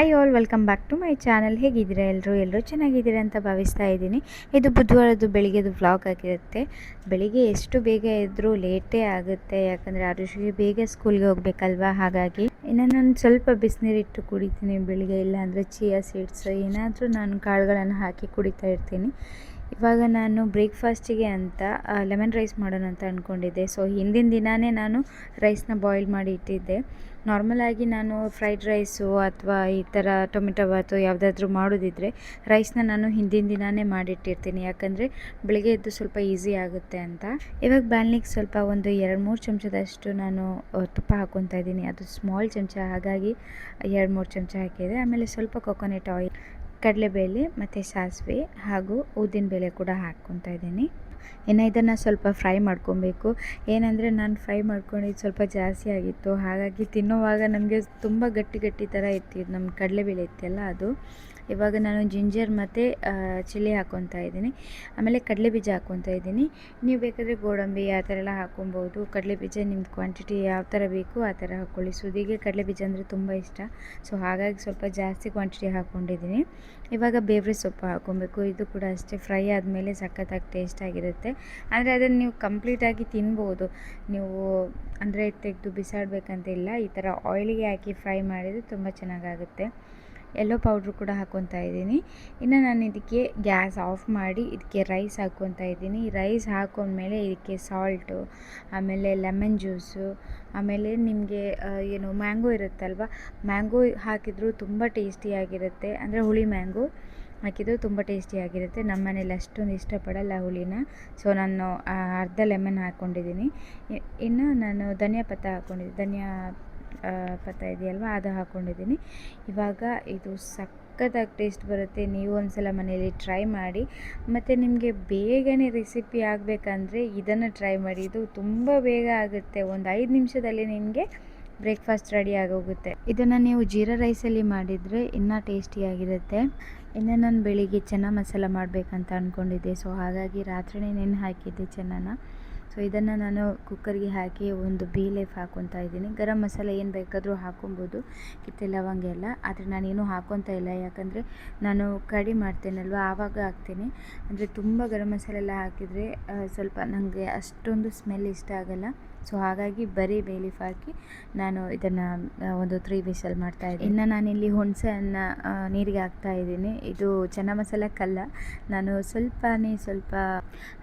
Hi all welcome back to my channel ಹೇಗಿದ್ದೀರಾ ಎಲ್ಲರೂ ಎಲ್ಲರೂ ಚೆನ್ನಾಗಿದ್ದೀರಾ ಅಂತ ಭಾವಿಸ್ತಾ ಇದ್ದೀನಿ. ಇದು ಬುಧವಾರದ್ದು ಬೆಳಿಗ್ಗೆದು ವ್ಲಾಗ್ ಆಗಿರುತ್ತೆ. ಬೆಳಿಗ್ಗೆ ಎಷ್ಟು ಬೇಗ ಇದ್ದರೂ ಲೇಟೇ ಆಗುತ್ತೆ. ಯಾಕಂದರೆ ಆರುಷಿಗೆ ಬೇಗ ಸ್ಕೂಲ್ಗೆ ಹೋಗ್ಬೇಕಲ್ವಾ? ಹಾಗಾಗಿ ಇನ್ನು ನಾನು ಸ್ವಲ್ಪ ಬಿಸಿನೀರಿಟ್ಟು ಕುಡಿತೀನಿ. ಬೆಳಿಗ್ಗೆ ಇಲ್ಲ ಅಂದರೆ ಚಿಯಾ ಸೀಡ್ಸ್ ಏನಾದರೂ ನಾನು ಕಾಳುಗಳನ್ನು ಹಾಕಿ ಕುಡಿತಾ ಇರ್ತೀನಿ. ಇವಾಗ ನಾನು ಬ್ರೇಕ್ಫಾಸ್ಟಿಗೆ ಅಂತ ಲೆಮನ್ ರೈಸ್ ಮಾಡೋಣ ಅಂತ ಅಂದ್ಕೊಂಡಿದ್ದೆ ಸೊ ಹಿಂದಿನ ದಿನವೇ ನಾನು ರೈಸ್ನ ಬಾಯ್ಲ್ ಮಾಡಿ ಇಟ್ಟಿದ್ದೆ. ನಾರ್ಮಲಾಗಿ ನಾನು ಫ್ರೈಡ್ ರೈಸು ಅಥವಾ ಈ ಥರ ಟೊಮೆಟೊ ಬಾತು ಯಾವುದಾದ್ರೂ ಮಾಡೋದಿದ್ರೆ ರೈಸ್ನ ನಾನು ಹಿಂದಿನ ದಿನವೇ ಮಾಡಿಟ್ಟಿರ್ತೀನಿ. ಯಾಕಂದರೆ ಬೆಳಗ್ಗೆ ಎದ್ದು ಸ್ವಲ್ಪ ಈಸಿ ಆಗುತ್ತೆ ಅಂತ. ಇವಾಗ ಬ್ಯಾನ್ಲಿಗೆ ಸ್ವಲ್ಪ ಒಂದು ಎರಡು ಮೂರು ಚಮಚದಷ್ಟು ನಾನು ತುಪ್ಪ ಹಾಕ್ಕೊತಾ ಇದ್ದೀನಿ. ಅದು ಸ್ಮಾಲ್ ಚಮಚ, ಹಾಗಾಗಿ ಎರಡು ಮೂರು ಚಮಚ ಹಾಕಿದೆ. ಆಮೇಲೆ ಸ್ವಲ್ಪ ಕೊಕೊನೆಟ್ ಆಯಿಲ್ ಕಡಲೆಬೇಳೆ ಮತ್ತು ಸಾಸಿವೆ ಹಾಗೂ ಉದ್ದಿನಬೇಳೆ ಕೂಡ ಹಾಕ್ಕೊತಾ ಇದ್ದೀನಿ. ಇನ್ನು ಇದನ್ನು ಸ್ವಲ್ಪ ಫ್ರೈ ಮಾಡ್ಕೊಬೇಕು. ಏನಂದರೆ ನಾನು ಫ್ರೈ ಮಾಡ್ಕೊಂಡಿದ್ದು ಸ್ವಲ್ಪ ಜಾಸ್ತಿ ಆಗಿತ್ತು. ಹಾಗಾಗಿ ತಿನ್ನುವಾಗ ನಮಗೆ ತುಂಬ ಗಟ್ಟಿ ಗಟ್ಟಿ ಥರ ಇತ್ತು ನಮ್ಮ ಕಡಲೆಬೇಳೆ ಇತ್ತಲ್ಲ ಅದು. ಇವಾಗ ನಾನು ಜಿಂಜರ್ ಮತ್ತು ಚಿಲ್ಲಿ ಹಾಕ್ಕೊತಾ ಇದ್ದೀನಿ. ಆಮೇಲೆ ಕಡಲೆ ಬೀಜ ಹಾಕ್ಕೊತಾ ಇದ್ದೀನಿ. ನೀವು ಬೇಕಾದರೆ ಗೋಡಂಬಿ ಆ ಥರ ಎಲ್ಲ ಹಾಕ್ಕೊಬೋದು ಕಡಲೆ ಬೀಜ ನಿಮ್ಮ ಕ್ವಾಂಟಿಟಿ ಯಾವ ಥರ ಬೇಕು ಆ ಥರ ಹಾಕ್ಕೊಳ್ಳಿ. ಸುದಿಗೆ ಕಡಲೆ ಬೀಜ ಅಂದರೆ ತುಂಬ ಇಷ್ಟ. ಸೊ ಹಾಗಾಗಿ ಸ್ವಲ್ಪ ಜಾಸ್ತಿ ಕ್ವಾಂಟಿಟಿ ಹಾಕ್ಕೊಂಡಿದ್ದೀನಿ ಇವಾಗ ಬೇವ್ರೆ ಸೊಪ್ಪು ಹಾಕ್ಕೊಬೇಕು ಇದು ಕೂಡ ಅಷ್ಟೇ ಫ್ರೈ ಆದಮೇಲೆ ಸಖತ್ತಾಗಿ ಟೇಸ್ಟ್ ಆಗಿರುತ್ತೆ. ಅಂದರೆ ಅದನ್ನು ನೀವು ಕಂಪ್ಲೀಟಾಗಿ ತಿನ್ಬೋದು. ನೀವು ಅಂದರೆ ತೆಗೆದು ಬಿಸಾಡಬೇಕಂತಿಲ್ಲ ಈ ಥರ ಆಯಿಲಿಗೆ ಹಾಕಿ ಫ್ರೈ ಮಾಡಿದರೆ ತುಂಬ ಚೆನ್ನಾಗಾಗುತ್ತೆ. ಎಲ್ಲೋ ಪೌಡ್ರು ಕೂಡ ಹಾಕ್ಕೊತಾ ಇದ್ದೀನಿ. ಇನ್ನು ನಾನು ಇದಕ್ಕೆ ಗ್ಯಾಸ್ ಆಫ್ ಮಾಡಿ ಇದಕ್ಕೆ ರೈಸ್ ಹಾಕ್ಕೊತಾ ಇದ್ದೀನಿ. ರೈಸ್ ಹಾಕೊಂಡ್ಮೇಲೆ ಇದಕ್ಕೆ ಸಾಲ್ಟು ಆಮೇಲೆ ಲೆಮನ್ ಜ್ಯೂಸು ಆಮೇಲೆ ನಿಮಗೆ ಏನು ಮ್ಯಾಂಗೋ ಇರುತ್ತಲ್ವ? ಮ್ಯಾಂಗೋ ಹಾಕಿದರೂ ತುಂಬ ಟೇಸ್ಟಿಯಾಗಿರುತ್ತೆ ಅಂದರೆ ಹುಳಿ ಮ್ಯಾಂಗೋ ಹಾಕಿದ್ರು ತುಂಬ ಟೇಸ್ಟಿಯಾಗಿರುತ್ತೆ ನಮ್ಮ ಮನೇಲಿ ಅಷ್ಟೊಂದು ಇಷ್ಟಪಡಲ್ಲ ಹುಳಿನ. ಸೊ ನಾನು ಅರ್ಧ ಲೆಮನ್ ಹಾಕ್ಕೊಂಡಿದ್ದೀನಿ ಇನ್ನು ನಾನು ಧನಿಯಾ ಪತ್ತ ಹಾಕ್ಕೊಂಡಿದ್ದೀನಿ ಧನಿಯಾ ಆ, ಪತ್ತ ಇದೆಯಲ್ವ? ಅದು ಹಾಕ್ಕೊಂಡಿದ್ದೀನಿ ಇವಾಗ ಇದು ಸಖತ್ತಾಗಿ ಟೇಸ್ಟ್ ಬರುತ್ತೆ. ನೀವು ಒಂದ್ಸಲ ಮನೆಯಲ್ಲಿ ಟ್ರೈ ಮಾಡಿ. ಮತ್ತು ನಿಮಗೆ ಬೇಗನೆ ರೆಸಿಪಿ ಆಗಬೇಕಂದ್ರೆ ಇದನ್ನು ಟ್ರೈ ಮಾಡಿ. ಇದು ತುಂಬ ಬೇಗ ಆಗುತ್ತೆ. ಒಂದು ಐದು ನಿಮಿಷದಲ್ಲಿ ನಿಮಗೆ ಬ್ರೇಕ್ಫಾಸ್ಟ್ ರೆಡಿ ಆಗೋಗುತ್ತೆ. ಇದನ್ನು ನೀವು ಜೀರಾ ರೈಸಲ್ಲಿ ಮಾಡಿದರೆ ಇನ್ನೂ ಟೇಸ್ಟಿಯಾಗಿರುತ್ತೆ ಇನ್ನು ನಾನು ಬೆಳಿಗ್ಗೆ ಚೆನ್ನ ಮಸಾಲ ಮಾಡಬೇಕಂತ ಅಂದ್ಕೊಂಡಿದ್ದೆ ಸೊ ಹಾಗಾಗಿ ರಾತ್ರಿನೇ ನೆನೆ ಹಾಕಿದ್ದೆ ಚೆನ್ನನ ಸೊ ಇದನ್ನು ನಾನು ಕುಕ್ಕರ್ಗೆ ಹಾಕಿ ಒಂದು ಬೀ ಲೀಫ್ ಹಾಕೊತ ಇದ್ದೀನಿ. ಗರಂ ಮಸಾಲೆ ಏನು ಬೇಕಾದರೂ ಹಾಕೊಬೋದು ಕಿತ್ತೆ ಲವಂಗ ಎಲ್ಲ. ಆದರೆ ನಾನೇನು ಹಾಕೊತ ಇಲ್ಲ. ಯಾಕಂದರೆ ನಾನು ಕಡಿ ಮಾಡ್ತೇನಲ್ವ? ಆವಾಗ ಹಾಕ್ತೀನಿ. ಅಂದರೆ ತುಂಬ ಗರಂ ಮಸಾಲೆ ಎಲ್ಲ ಹಾಕಿದರೆ ಸ್ವಲ್ಪ ನನಗೆ ಅಷ್ಟೊಂದು ಸ್ಮೆಲ್ ಇಷ್ಟ ಆಗಲ್ಲ. ಸೊ ಹಾಗಾಗಿ ಬರೀ ಬೇ ಲೀಫ್ ಹಾಕಿ ನಾನು ಇದನ್ನು ಒಂದು ತ್ರೀ ವಿಸಲ್ ಮಾಡ್ತಾ ಇದ್ದೀನಿ. ಇನ್ನು ನಾನಿಲ್ಲಿ ಹುಣಸೆಯನ್ನು ನೀರಿಗೆ ಹಾಕ್ತಾ ಇದ್ದೀನಿ. ಇದು ಚೆನ್ನ ಮಸಾಲಕ್ಕಲ್ಲ ನಾನು ಸ್ವಲ್ಪನೇ ಸ್ವಲ್ಪ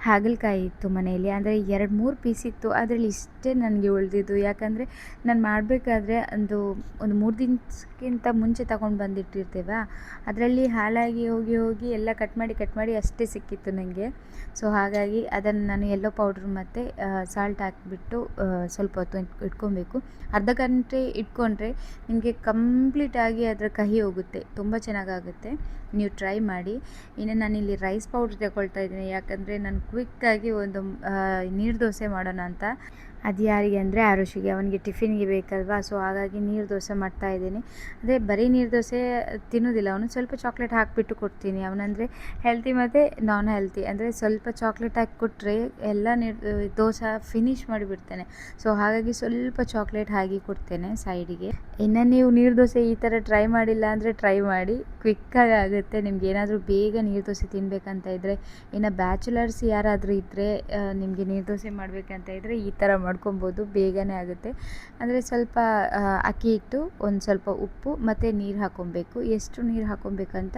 ಹಾಗಲಕಾಯಿ ಇತ್ತು ಮನೆಯಲ್ಲಿ. ಅಂದರೆ ಎರಡು ಮೂರು ಪೀಸ್ ಇತ್ತು. ಅದರಲ್ಲಿ ಇಷ್ಟೇ ನನಗೆ ಉಳಿದಿದ್ದು. ಯಾಕಂದರೆ ನಾನು ಮಾಡಬೇಕಾದ್ರೆ ಒಂದು ಒಂದು ಮೂರು ದಿನಕ್ಕಿಂತ ಮುಂಚೆ ತಗೊಂಡು ಬಂದಿಟ್ಟಿರ್ತೇವ. ಅದರಲ್ಲಿ ಹಾಳಾಗಿ ಹೋಗಿ ಹೋಗಿ ಎಲ್ಲ ಕಟ್ ಮಾಡಿ ಕಟ್ ಮಾಡಿ ಅಷ್ಟೇ ಸಿಕ್ಕಿತ್ತು ನನಗೆ ಸೊ ಹಾಗಾಗಿ ಅದನ್ನು ನಾನು ಎಲ್ಲೋ ಪೌಡ್ರ್ ಮತ್ತು ಸಾಲ್ಟ್ ಹಾಕಿಬಿಟ್ಟು ಸ್ವಲ್ಪ ಹೊತ್ತು ಇಟ್- ಇಟ್ಕೊಬೇಕು. ಅರ್ಧ ಗಂಟೆ ಇಟ್ಕೊಂಡ್ರೆ ನಿಮಗೆ ಕಂಪ್ಲೀಟಾಗಿ ಅದರ ಕಹಿ ಹೋಗುತ್ತೆ. ತುಂಬ ಚೆನ್ನಾಗಾಗುತ್ತೆ. ನೀವು ಟ್ರೈ ಮಾಡಿ. ಇನ್ನು ನಾನಿಲ್ಲಿ ರೈಸ್ ಪೌಡ್ರ್ ತಗೊಳ್ತಾ ಇದ್ದೀನಿ. ಯಾಕಂದರೆ ನಾನು ಕ್ವಿಕ್ಕಾಗಿ ಒಂದು ನೀರು ದೋಸೆ ಮಾಡೋಣ ಅಂತ. ಅದು ಯಾರಿಗೆ ಅಂದರೆ ಆರುಷಿಗೆ, ಅವನಿಗೆ ಟಿಫಿನ್ಗೆ ಬೇಕಲ್ವಾ? ಸೊ, ಹಾಗಾಗಿ ನೀರು ದೋಸೆ ಮಾಡ್ತಾ ಇದ್ದೀನಿ. ಅಂದರೆ ಬರೀ ನೀರು ದೋಸೆ ತಿನ್ನೋದಿಲ್ಲ. ಅವನು ಸ್ವಲ್ಪ ಚಾಕ್ಲೇಟ್ ಹಾಕಿಬಿಟ್ಟು ಕೊಡ್ತೀನಿ. ಅವನಂದರೆ ಹೆಲ್ತಿ ಮತ್ತು ನಾನ್ ಹೆಲ್ತಿ ಅಂದರೆ ಸ್ವಲ್ಪ ಚಾಕ್ಲೇಟ್ ಹಾಕಿ ಕೊಟ್ಟರೆ ಎಲ್ಲ ನೀರು, ದೋಸೆ ಫಿನಿಶ್ ಮಾಡಿಬಿಡ್ತೇನೆ. ಸೊ, ಹಾಗಾಗಿ ಸ್ವಲ್ಪ ಚಾಕ್ಲೇಟ್ ಹಾಕಿ ಕೊಡ್ತೇನೆ ಸೈಡಿಗೆ ಇನ್ನು ನೀವು ನೀರು ದೋಸೆ ಈ ಥರ ಟ್ರೈ ಮಾಡಿಲ್ಲ ಅಂದರೆ ಟ್ರೈ ಮಾಡಿ. ಕ್ವಿಕ್ಕಾಗಿ ಆಗುತ್ತೆ. ನಿಮ್ಗೆ ಏನಾದರೂ ಬೇಗ ನೀರು ದೋಸೆ ತಿನ್ನಬೇಕಂತ ಇದ್ದರೆ ಇನ್ನು ಬ್ಯಾಚುಲರ್ಸ್ ಯಾರಾದರೂ ಇದ್ದರೆ ನಿಮಗೆ ನೀರು ದೋಸೆ ಮಾಡಬೇಕಂತ ಇದ್ದರೆ ಈ ಥರ ಮಾಡ್ಕೊಬೋದು, ಬೇಗನೆ ಆಗುತ್ತೆ. ಅಂದರೆ ಸ್ವಲ್ಪ ಅಕ್ಕಿ ಹಿಟ್ಟು, ಒಂದು ಸ್ವಲ್ಪ ಉಪ್ಪು ಮತ್ತು ನೀರು ಹಾಕ್ಕೊಬೇಕು ಎಷ್ಟು ನೀರು ಹಾಕ್ಕೊಬೇಕಂತ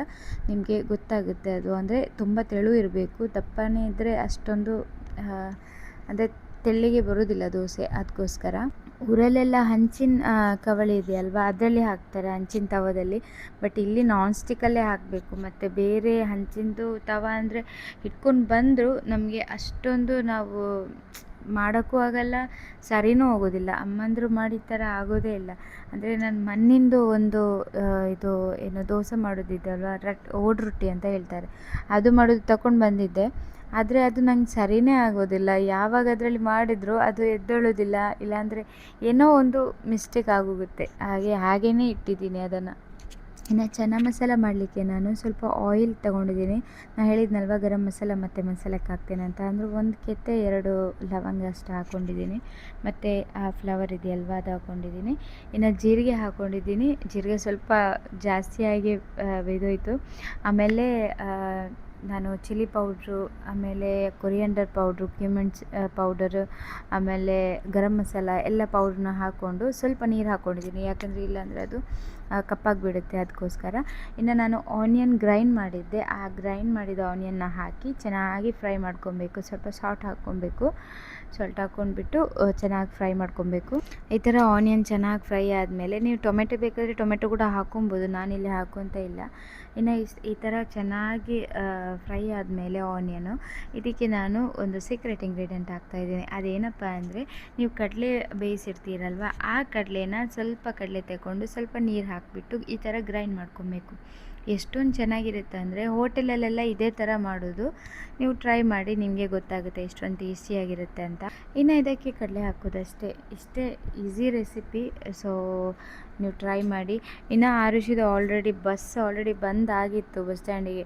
ನಿಮಗೆ ಗೊತ್ತಾಗುತ್ತೆ ಅದು. ಅಂದರೆ ತುಂಬ ತೆಳು ಇರಬೇಕು. ದಪ್ಪನೇ ಇದ್ದರೆ ಅಷ್ಟೊಂದು ಅಂದರೆ ತೆಳ್ಳಿಗೆ ಬರೋದಿಲ್ಲ ದೋಸೆ. ಅದಕ್ಕೋಸ್ಕರ ಊರಲ್ಲೆಲ್ಲ ಹಂಚಿನ ಕವಳಿ ಇದೆಯಲ್ವಾ? ಅದರಲ್ಲಿ ಹಾಕ್ತಾರೆ ಹಂಚಿನ ತವದಲ್ಲಿ. ಬಟ್ ಇಲ್ಲಿ ನಾನ್ ಸ್ಟಿಕ್ಕಲ್ಲೇ ಹಾಕಬೇಕು. ಮತ್ತು ಬೇರೆ ಹಂಚಿನದು ತವ ಅಂದರೆ ಇಟ್ಕೊಂಡು ಬಂದರೂ ನಮಗೆ ಅಷ್ಟೊಂದು ನಾವು ಮಾಡೋಕ್ಕೂ ಆಗಲ್ಲ, ಸರಿನೂ ಹೋಗೋದಿಲ್ಲ. ಅಮ್ಮಂದರು ಮಾಡಿದ ಥರ ಆಗೋದೇ ಇಲ್ಲ. ಅಂದರೆ ನಾನು ಮಣ್ಣಿಂದು ಒಂದು ಇದು ಏನು ದೋಸೆ ಮಾಡೋದಿದ್ದಲ್ವ ರಟ್, ಓಡ್ ರೊಟ್ಟಿ ಅಂತ ಹೇಳ್ತಾರೆ. ಅದು ಮಾಡೋದು ತಗೊಂಡು ಬಂದಿದ್ದೆ. ಆದರೆ ಅದು ನಂಗೆ ಸರಿಯೇ ಆಗೋದಿಲ್ಲ. ಯಾವಾಗ ಅದರಲ್ಲಿ ಮಾಡಿದ್ರು ಅದು ಎದ್ದೇಳೋದಿಲ್ಲ. ಇಲ್ಲಾಂದರೆ ಏನೋ ಒಂದು ಮಿಸ್ಟೇಕ್ ಆಗೋಗುತ್ತೆ. ಹಾಗೆ ಹಾಗೇ ಇಟ್ಟಿದ್ದೀನಿ ಅದನ್ನು. ಇನ್ನು ಚೆನ್ನ ಮಸಾಲ ಮಾಡಲಿಕ್ಕೆ ನಾನು ಸ್ವಲ್ಪ ಆಯಿಲ್ ತೊಗೊಂಡಿದ್ದೀನಿ. ನಾನು ಹೇಳಿದ್ನಲ್ವ ಗರಂ ಮಸಾಲ ಮತ್ತು ಮಸಾಲಕ್ಕೆ ಹಾಕ್ತೇನೆ ಅಂತ. ಅಂದರೆ ಒಂದು ಕೆತ್ತೆ ಎರಡು ಲವಂಗ ಅಷ್ಟು ಹಾಕ್ಕೊಂಡಿದ್ದೀನಿ ಮತ್ತು ಆ ಫ್ಲವರ್ ಇದೆಯಲ್ವ ಅದು ಹಾಕ್ಕೊಂಡಿದ್ದೀನಿ ಇನ್ನು ಜೀರಿಗೆ ಹಾಕ್ಕೊಂಡಿದ್ದೀನಿ ಜೀರಿಗೆ ಸ್ವಲ್ಪ ಜಾಸ್ತಿಯಾಗಿ ಬೆದೋಯ್ತು ಆಮೇಲೆ ನಾನು ಚಿಲ್ಲಿ ಪೌಡ್ರು, ಆಮೇಲೆ ಕೊರಿಯಂಡರ್ ಪೌಡ್ರು, ಕ್ಯೂಮೆಂಟ್ಸ್ ಪೌಡರು, ಆಮೇಲೆ ಗರಂ ಮಸಾಲ ಎಲ್ಲ ಪೌಡ್ರನ್ನ ಹಾಕ್ಕೊಂಡು ಸ್ವಲ್ಪ ನೀರು ಹಾಕ್ಕೊಂಡಿದ್ದೀನಿ. ಯಾಕಂದರೆ ಇಲ್ಲಾಂದರೆ ಅದು ಕಪ್ಪಾಗಿಬಿಡುತ್ತೆ ಅದಕ್ಕೋಸ್ಕರ. ಇನ್ನು ನಾನು ಆನಿಯನ್ ಗ್ರೈಂಡ್ ಮಾಡಿದ್ದೆ. ಆ ಗ್ರೈಂಡ್ ಮಾಡಿದ ಆನಿಯನ್ನ ಹಾಕಿ ಚೆನ್ನಾಗಿ ಫ್ರೈ ಮಾಡ್ಕೊಬೇಕು. ಸ್ವಲ್ಪ ಸಾಲ್ಟ್ ಹಾಕ್ಕೊಬೇಕು. ಸಾಲ್ಟ್ ಹಾಕ್ಕೊಂಡ್ಬಿಟ್ಟು ಚೆನ್ನಾಗಿ ಫ್ರೈ ಮಾಡ್ಕೊಬೇಕು. ಈ ಥರ ಆನಿಯನ್ ಚೆನ್ನಾಗಿ ಫ್ರೈ ಆದಮೇಲೆ ನೀವು ಟೊಮೆಟೊ ಬೇಕಾದರೆ ಟೊಮೆಟೊ ಕೂಡ ಹಾಕ್ಕೊಬೋದು. ನಾನಿಲ್ಲಿ ಹಾಕ್ಕೊತ ಇಲ್ಲ. ಇನ್ನು ಇಷ್ಟು ಈ ಥರ ಚೆನ್ನಾಗಿ ಫ್ರೈ ಆದಮೇಲೆ ಆನಿಯನು. ಇದಕ್ಕೆ ನಾನು ಒಂದು ಸೀಕ್ರೆಟ್ ಇಂಗ್ರೀಡಿಯೆಂಟ್ ಹಾಕ್ತಾಯಿದ್ದೀನಿ ಅದೇನಪ್ಪ ಅಂದರೆ, ನೀವು ಕಡಲೆ ಬೇಯಿಸಿರ್ತೀರಲ್ವ, ಆ ಕಡಲೆನ ಸ್ವಲ್ಪ ಕಡಲೆ ತಗೊಂಡು ಸ್ವಲ್ಪ ನೀರು ಹಾಕಿಬಿಟ್ಟು ಈ ಥರ ಗ್ರೈಂಡ್ ಮಾಡ್ಕೊಬೇಕು. ಎಷ್ಟೊಂದು ಚೆನ್ನಾಗಿರುತ್ತೆ ಅಂದರೆ, ಹೋಟೆಲಲ್ಲೆಲ್ಲ ಇದೇ ಥರ ಮಾಡೋದು. ನೀವು ಟ್ರೈ ಮಾಡಿ, ನಿಮಗೆ ಗೊತ್ತಾಗುತ್ತೆ ಎಷ್ಟೊಂದು ಟೇಸ್ಟಿಯಾಗಿರುತ್ತೆ ಅಂತ. ಇನ್ನು ಇದಕ್ಕೆ ಕಡಲೆ ಹಾಕೋದಷ್ಟೇ. ಇಷ್ಟೇ ಈಸಿ ರೆಸಿಪಿ. ಸೊ ನೀವು ಟ್ರೈ ಮಾಡಿ. ಇನ್ನು ಆರುಷಿದು ಆಲ್ರೆಡಿ ಬಸ್ ಆಲ್ರೆಡಿ ಬಂದಾಗಿತ್ತು ಬಸ್ ಸ್ಟ್ಯಾಂಡಿಗೆ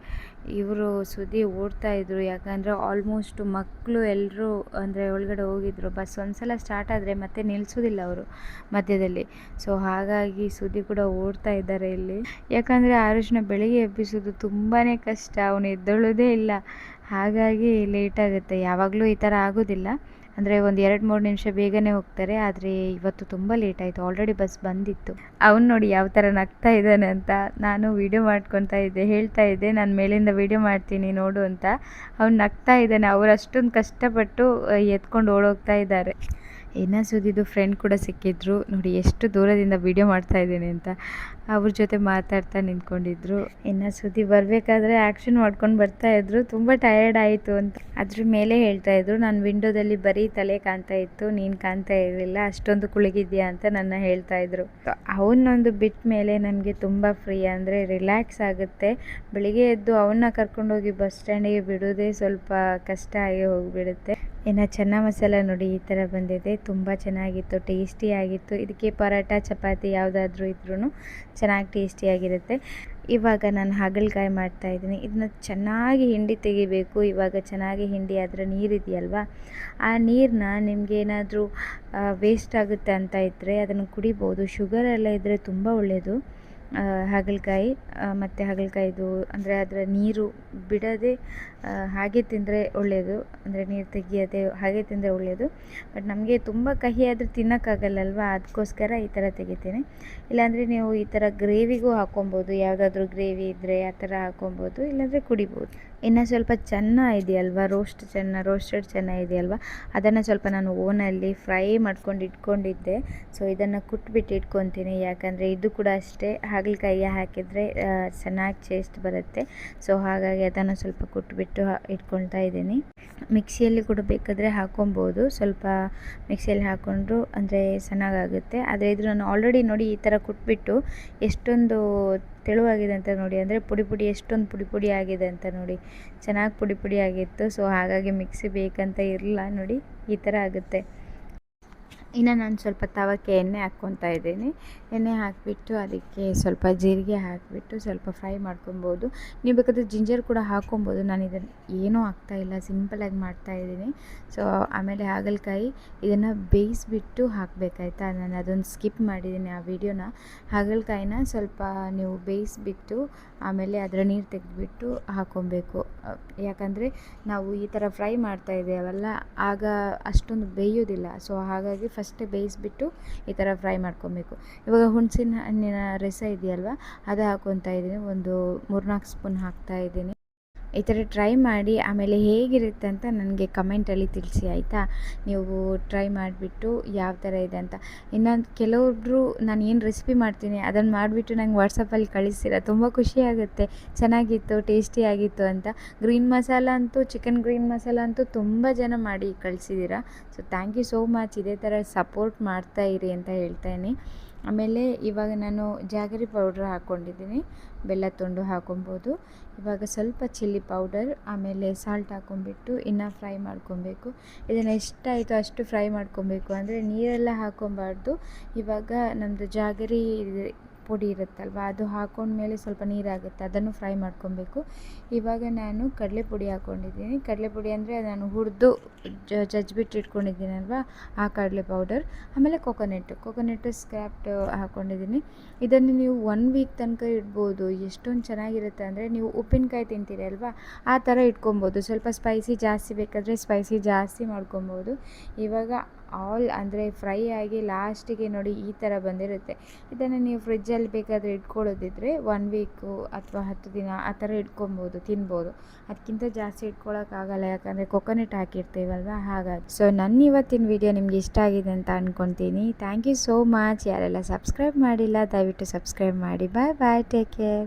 ಇವರು ಸುದ್ದಿ ಓಡ್ತಾಯಿದ್ರು ಯಾಕಂದರೆ ಆಲ್ಮೋಸ್ಟ್ ಮಕ್ಕಳು ಎಲ್ಲರೂ ಅಂದರೆ ಒಳಗಡೆ ಹೋಗಿದ್ರು. ಬಸ್ ಒಂದು ಸಲ ಸ್ಟಾರ್ಟ್ ಆದರೆ ಮತ್ತೆ ನಿಲ್ಲಿಸೋದಿಲ್ಲ ಅವರು ಮಧ್ಯದಲ್ಲಿ. ಸೊ ಹಾಗಾಗಿ ಸುದ್ದಿ ಕೂಡ ಓಡ್ತಾ ಇದ್ದಾರೆ ಇಲ್ಲಿ. ಯಾಕಂದರೆ ಆರುಷಿನ ಬೆಳಿಗ್ಗೆ ಎಬ್ಬಿಸೋದು ತುಂಬಾ ಕಷ್ಟ. ಅವನು ಎದ್ದೊಳ್ಳೋದೇ ಇಲ್ಲ. ಹಾಗಾಗಿ ಲೇಟ್ ಆಗುತ್ತೆ. ಯಾವಾಗಲೂ ಈ ಥರ ಆಗೋದಿಲ್ಲ. ಅಂದರೆ ಒಂದು ಎರಡು, ಮೂರು ನಿಮಿಷ ಬೇಗನೆ ಹೋಗ್ತಾರೆ, ಆದರೆ ಇವತ್ತು ತುಂಬ ಲೇಟ್ ಆಯಿತು. ಆಲ್ರೆಡಿ ಬಸ್ ಬಂದಿತ್ತು. ಅವ್ನು ನೋಡಿ ಯಾವ ಥರ ನಗ್ತಾ ಇದ್ದಾನೆ ಅಂತ ನಾನು ವೀಡಿಯೋ ಮಾಡ್ಕೊತಾ ಇದ್ದೆ, ಹೇಳ್ತಾ ಇದ್ದೆ, ನಾನು ಮೇಲಿಂದ ವೀಡಿಯೋ ಮಾಡ್ತೀನಿ, ನೋಡು ಅಂತ. ಅವ್ನು ನಗ್ತಾ ಇದ್ದಾನೆ. ಅವ್ರು ಅಷ್ಟೊಂದು ಕಷ್ಟಪಟ್ಟು, ಎತ್ಕೊಂಡು ಓಡೋಗ್ತಾ ಇದ್ದಾರೆ. ಇನ್ನು ಸುದ್ದಿದ್ದು ಫ್ರೆಂಡ್ ಕೂಡ ಸಿಕ್ಕಿದ್ರು. ನೋಡಿ ಎಷ್ಟು ದೂರದಿಂದ ವೀಡಿಯೋ ಮಾಡ್ತಾ ಇದ್ದೀನಿ ಅಂತ. ಅವ್ರ ಜೊತೆ ಮಾತಾಡ್ತಾ ನಿಂತ್ಕೊಂಡಿದ್ರು. ಇನ್ನು ಸುದ್ದಿ ಬರಬೇಕಾದ್ರೆ ಆ್ಯಕ್ಷನ್ ಮಾಡ್ಕೊಂಡು ಬರ್ತಾ ಬರ್ತಾಯಿದ್ರು ತುಂಬ ಟಯರ್ಡ್ ಆಯಿತು ಅಂತ ಅದ್ರ ಮೇಲೆ ಹೇಳ್ತಾ ಇದ್ರು. ನಾನು ವಿಂಡೋದಲ್ಲಿ ಬರೀ ತಲೆ ಕಾಣ್ತಾ ಇತ್ತು. ನೀನು ಕಾಣ್ತಾ ಇರಲಿಲ್ಲ. ಅಷ್ಟೊಂದು ಕುಳಿಗಿದ್ಯಾ ಅಂತ ನನ್ನ ಹೇಳ್ತಾ ಇದ್ರು. ಅವನೊಂದು ಬಿಟ್ಟ ಮೇಲೆ ನನಗೆ ತುಂಬ ಫ್ರೀ ಅಂದರೆ ರಿಲ್ಯಾಕ್ಸ್ ಆಗುತ್ತೆ. ಬೆಳಿಗ್ಗೆ ಎದ್ದು ಅವನ್ನ ಕರ್ಕೊಂಡೋಗಿ ಬಸ್ ಸ್ಟ್ಯಾಂಡಿಗೆ ಬಿಡೋದೇ ಸ್ವಲ್ಪ ಕಷ್ಟ ಆಗಿ ಹೋಗಿಬಿಡುತ್ತೆ. ಇನ್ನು ಚೆನ್ನ ಮಸಾಲ ನೋಡಿ ಈ ಥರ ಬಂದಿದೆ. ತುಂಬ ಚೆನ್ನಾಗಿತ್ತು ಟೇಸ್ಟಿಯಾಗಿತ್ತು ಇದಕ್ಕೆ ಪರೋಟ, ಚಪಾತಿ ಯಾವುದಾದ್ರೂ ಇದ್ರೂ ಚೆನ್ನಾಗಿ ಟೇಸ್ಟಿಯಾಗಿರುತ್ತೆ ಇವಾಗ ನಾನು ಹಾಗಲಕಾಯಿ ಮಾಡ್ತಾಯಿದ್ದೀನಿ ಇದನ್ನ ಚೆನ್ನಾಗಿ ಹಿಂಡಿ ತೆಗಿಬೇಕು. ಇವಾಗ ಚೆನ್ನಾಗಿ ಹಿಂಡಿ ಅದರ ನೀರಿದೆಯಲ್ವ? ಆ ನೀರನ್ನ ನಿಮಗೆ ಏನಾದರೂ ವೇಸ್ಟ್ ಆಗುತ್ತೆ ಅಂತ ಇದ್ದರೆ ಅದನ್ನು ಕುಡಿಬೋದು. ಶುಗರ್ ಎಲ್ಲ ಇದ್ದರೆ ತುಂಬ ಒಳ್ಳೆಯದು ಹಾಗಲಕಾಯಿ ಮತ್ತು ಹಾಗಲಕಾಯಿದು ಅಂದರೆ ಅದರ ನೀರು ಬಿಡದೆ ಹಾಗೆ ತಿಂದರೆ ಒಳ್ಳೆಯದು ಅಂದರೆ ನೀರು ತೆಗಿಯದೆ ಹಾಗೆ ತಿಂದರೆ ಒಳ್ಳೆಯದು ಬಟ್ ನಮಗೆ ತುಂಬ ಕಹಿ ಆದರೆ ತಿನ್ನೋಕ್ಕಾಗಲ್ಲಲ್ವ? ಅದಕ್ಕೋಸ್ಕರ ಈ ಥರ ತೆಗಿತೀನಿ. ಇಲ್ಲಾಂದರೆ ನೀವು ಈ ಥರ ಗ್ರೇವಿಗೂ ಹಾಕ್ಕೊಬೋದು. ಯಾವುದಾದ್ರೂ ಗ್ರೇವಿ ಇದ್ದರೆ ಆ ಥರ ಹಾಕ್ಕೊಬೋದು. ಇಲ್ಲಾಂದರೆ ಕುಡಿಬೋದು. ಇನ್ನು ಸ್ವಲ್ಪ ಚೆನ್ನ ಇದೆಯಲ್ವ? ರೋಸ್ಟ್ ಚೆನ್ನ ರೋಸ್ಟೆಡ್ ಚೆನ್ನ ಇದೆಯಲ್ವ? ಅದನ್ನು ಸ್ವಲ್ಪ ನಾನು ಓನಲ್ಲಿ ಫ್ರೈ ಮಾಡ್ಕೊಂಡು ಇಟ್ಕೊಂಡಿದ್ದೆ. ಸೊ ಇದನ್ನು ಕುಟ್ಬಿಟ್ಟು ಇಟ್ಕೊತೀನಿ. ಯಾಕಂದರೆ ಇದು ಕೂಡ ಅಷ್ಟೇ ಹಾಗಲಕಾಯಿ ಹಾಕಿದರೆ ಚೆನ್ನಾಗಿ ಟೇಸ್ಟ್ ಬರುತ್ತೆ. ಸೊ ಹಾಗಾಗಿ ಅದನ್ನು ಸ್ವಲ್ಪ ಕುಟ್ಬಿಟ್ಟು ಇಟ್ಕೊಳ್ತಾ ಇದ್ದೀನಿ. ಮಿಕ್ಸಿಯಲ್ಲಿ ಕೂಡ ಬೇಕಾದರೆ ಹಾಕೊಬೋದು. ಸ್ವಲ್ಪ ಮಿಕ್ಸಿಯಲ್ಲಿ ಹಾಕ್ಕೊಂಡ್ರು ಅಂದರೆ ಚೆನ್ನಾಗಾಗುತ್ತೆ. ಆದರೆ ಇದು ನಾನು ಆಲ್ರೆಡಿ ನೋಡಿ ಈ ಥರ ಕುಟ್ಬಿಟ್ಟು ಎಷ್ಟೊಂದು ತೆಳುವಾಗಿದೆ ಅಂತ ನೋಡಿ. ಅಂದರೆ ಪುಡಿ ಪುಡಿ, ಎಷ್ಟೊಂದು ಪುಡಿ ಪುಡಿ ಆಗಿದೆ ಅಂತ ನೋಡಿ. ಚೆನ್ನಾಗಿ ಪುಡಿ ಪುಡಿ ಆಗಿತ್ತು. ಸೊ ಹಾಗಾಗಿ ಮಿಕ್ಸಿ ಬೇಕಂತ ಇರಲಿಲ್ಲ ನೋಡಿ. ಈ ಥರ ಆಗುತ್ತೆ. ಇನ್ನು ನಾನು ಸ್ವಲ್ಪ ತವಕ್ಕೆ ಎಣ್ಣೆ ಹಾಕ್ಕೊತಾ ಇದ್ದೀನಿ. ಎಣ್ಣೆ ಹಾಕಿಬಿಟ್ಟು ಅದಕ್ಕೆ ಸ್ವಲ್ಪ ಜೀರಿಗೆ ಹಾಕಿಬಿಟ್ಟು ಸ್ವಲ್ಪ ಫ್ರೈ ಮಾಡ್ಕೊಬೋದು. ನೀವು ಬೇಕಾದರೆ ಜಿಂಜರ್ ಕೂಡ ಹಾಕ್ಕೊಬೋದು. ನಾನು ಇದನ್ನು ಏನೂ ಆಗ್ತಾಯಿಲ್ಲ ಸಿಂಪಲಾಗಿ ಮಾಡ್ತಾಯಿದ್ದೀನಿ ಸೊ, ಆಮೇಲೆ ಹಾಗಲಕಾಯಿ ಇದನ್ನು ಬೇಯಿಸ್ಬಿಟ್ಟು ಹಾಕಬೇಕಾಯ್ತಾ? ನಾನು ಅದೊಂದು ಸ್ಕಿಪ್ ಮಾಡಿದ್ದೀನಿ ಆ ವಿಡಿಯೋನ. ಹಾಗಲಕಾಯಿನ ಸ್ವಲ್ಪ ನೀವು ಬೇಯಿಸ್ಬಿಟ್ಟು ಆಮೇಲೆ ಅದರ ನೀರು ತೆಗೆದುಬಿಟ್ಟು ಹಾಕ್ಕೊಬೇಕು. ಯಾಕಂದರೆ ನಾವು ಈ ಥರ ಫ್ರೈ ಮಾಡ್ತಾ ಇದ್ದೇವಲ್ಲ ಆಗ ಅಷ್ಟೊಂದು ಬೇಯೋದಿಲ್ಲ. ಸೊ, ಹಾಗಾಗಿ ಫಸ್ಟೇ ಬೇಯಿಸಿಬಿಟ್ಟು ಈ ಥರ ಫ್ರೈ ಮಾಡ್ಕೊಬೇಕು. ಇವಾಗ ಹುಣಸಿನ ಹಣ್ಣಿನ ರಸ ಇದೆಯಲ್ವ, ಅದು ಹಾಕೊತಾ ಇದ್ದೀನಿ. ಒಂದು ಮೂರ್ನಾಲ್ಕು ಸ್ಪೂನ್ ಹಾಕ್ತಾ ಇದ್ದೀನಿ. ಈ ಥರ ಟ್ರೈ ಮಾಡಿ ಆಮೇಲೆ ಹೇಗಿರುತ್ತೆ ಅಂತ ನನಗೆ ಕಮೆಂಟಲ್ಲಿ ತಿಳಿಸಿ, ಆಯಿತಾ? ನೀವು ಟ್ರೈ ಮಾಡಿಬಿಟ್ಟು ಯಾವ ಥರ ಇದೆ ಅಂತ. ಇನ್ನೊಂದು ಕೆಲವೊಬ್ಬರು ನಾನು ಏನು ರೆಸಿಪಿ ಮಾಡ್ತೀನಿ ಅದನ್ನು ಮಾಡಿಬಿಟ್ಟು ನಂಗೆ ವಾಟ್ಸಪ್ಪಲ್ಲಿ ಕಳಿಸ್ತೀರ? ತುಂಬ ಖುಷಿಯಾಗುತ್ತೆ ಚೆನ್ನಾಗಿತ್ತು ಟೇಸ್ಟಿಯಾಗಿತ್ತು ಅಂತ. ಗ್ರೀನ್ ಮಸಾಲ ಅಂತೂ ಚಿಕನ್ ಗ್ರೀನ್ ಮಸಾಲ ಅಂತೂ ತುಂಬ ಜನ ಮಾಡಿ ಕಳಿಸಿದ್ದೀರಾ so thank you so much ಇದೇ ಥರ ಸಪೋರ್ಟ್ ಮಾಡ್ತಾ ಇರಿ ಅಂತ ಹೇಳ್ತಾಯಿನಿ ಆಮೇಲೆ ಇವಾಗ ನಾನು ಜಾಗರಿ ಪೌಡ್ರ್ ಹಾಕ್ಕೊಂಡಿದ್ದೀನಿ. ಬೆಲ್ಲ ತುಂಡು ಹಾಕೊಬೋದು ಇವಾಗ ಸ್ವಲ್ಪ ಚಿಲ್ಲಿ ಪೌಡರ್, ಆಮೇಲೆ ಸಾಲ್ಟ್ ಹಾಕ್ಕೊಂಬಿಟ್ಟು ಇನ್ನು ಫ್ರೈ ಮಾಡ್ಕೊಬೇಕು. ಇದನ್ನು ಎಷ್ಟಾಯಿತು ಅಷ್ಟು ಫ್ರೈ ಮಾಡ್ಕೊಬೇಕು. ಅಂದರೆ ನೀರೆಲ್ಲ ಹಾಕ್ಕೊಬಾರ್ದು. ಇವಾಗ ನಮ್ಮದು ಜಾಗರಿ ಪುಡಿ ಇರುತ್ತಲ್ವ, ಅದು ಹಾಕೊಂಡ್ಮೇಲೆ ಸ್ವಲ್ಪ ನೀರಾಗುತ್ತೆ, ಅದನ್ನು ಫ್ರೈ ಮಾಡ್ಕೊಬೇಕು. ಇವಾಗ ನಾನು ಕಡಲೆ ಪುಡಿ ಹಾಕ್ಕೊಂಡಿದ್ದೀನಿ ಕಡಲೆ ಪುಡಿ ಅಂದರೆ ನಾನು ಹುರಿದು ಜಜ್ಜಿಬಿಟ್ಟು ಇಟ್ಕೊಂಡಿದ್ದೀನಲ್ವ, ಆ ಕಡಲೆ ಪೌಡರ್. ಆಮೇಲೆ ಕೊಕೊನೆಟ್ಟು ಕೊಕೊನೆಟ್ಟು ಸ್ಕ್ರಾಪ್ಟ್ ಹಾಕ್ಕೊಂಡಿದ್ದೀನಿ ಇದನ್ನು ನೀವು ಒನ್ ವೀಕ್ ತನಕ ಇಡ್ಬೋದು, ಎಷ್ಟೊಂದು ಚೆನ್ನಾಗಿರುತ್ತೆ ಅಂದರೆ ನೀವು ಉಪ್ಪಿನಕಾಯಿ ತಿಂತೀರಿ ಅಲ್ವಾ ಆ ಥರ ಇಟ್ಕೊಬೋದು. ಸ್ವಲ್ಪ ಸ್ಪೈಸಿ ಜಾಸ್ತಿ ಬೇಕಾದರೆ ಸ್ಪೈಸಿ ಜಾಸ್ತಿ ಮಾಡ್ಕೊಬೋದು. ಇವಾಗ ಆಲ್ ಅಂದರೆ ಫ್ರೈ ಆಗಿ ಲಾಸ್ಟಿಗೆ ನೋಡಿ ಈ ಥರ ಬಂದಿರುತ್ತೆ. ಇದನ್ನು ನೀವು ಫ್ರಿಜ್ಜಲ್ಲಿ ಬೇಕಾದರೆ ಇಟ್ಕೊಳ್ಳೋದಿದ್ರೆ ಒನ್ ವೀಕು ಅಥವಾ ಹತ್ತು ದಿನ ಆ ಥರ ಇಟ್ಕೊಬೋದು, ತಿನ್ಬೋದು. ಅದಕ್ಕಿಂತ ಜಾಸ್ತಿ ಇಟ್ಕೊಳ್ಳೋಕ್ಕಾಗಲ್ಲ ಯಾಕಂದರೆ ಕೊಕೊನೆಟ್ ಹಾಕಿರ್ತೀವಲ್ವ? ಹಾಗಾಗಿ. ಸೊ ನನ್ನ ಇವತ್ತಿನ ವಿಡಿಯೋ ನಿಮ್ಗೆ ಇಷ್ಟ ಆಗಿದೆ ಅಂತ ಅಂದ್ಕೊತೀನಿ ಥ್ಯಾಂಕ್ ಯು ಸೋ ಮಚ್ ಯಾರೆಲ್ಲ ಸಬ್ಸ್ಕ್ರೈಬ್ ಮಾಡಿಲ್ಲ, ದಯವಿಟ್ಟು ಸಬ್ಸ್ಕ್ರೈಬ್ ಮಾಡಿ. ಬಾಯ್ ಬಾಯ್ ಟೇಕ್ ಕೇರ್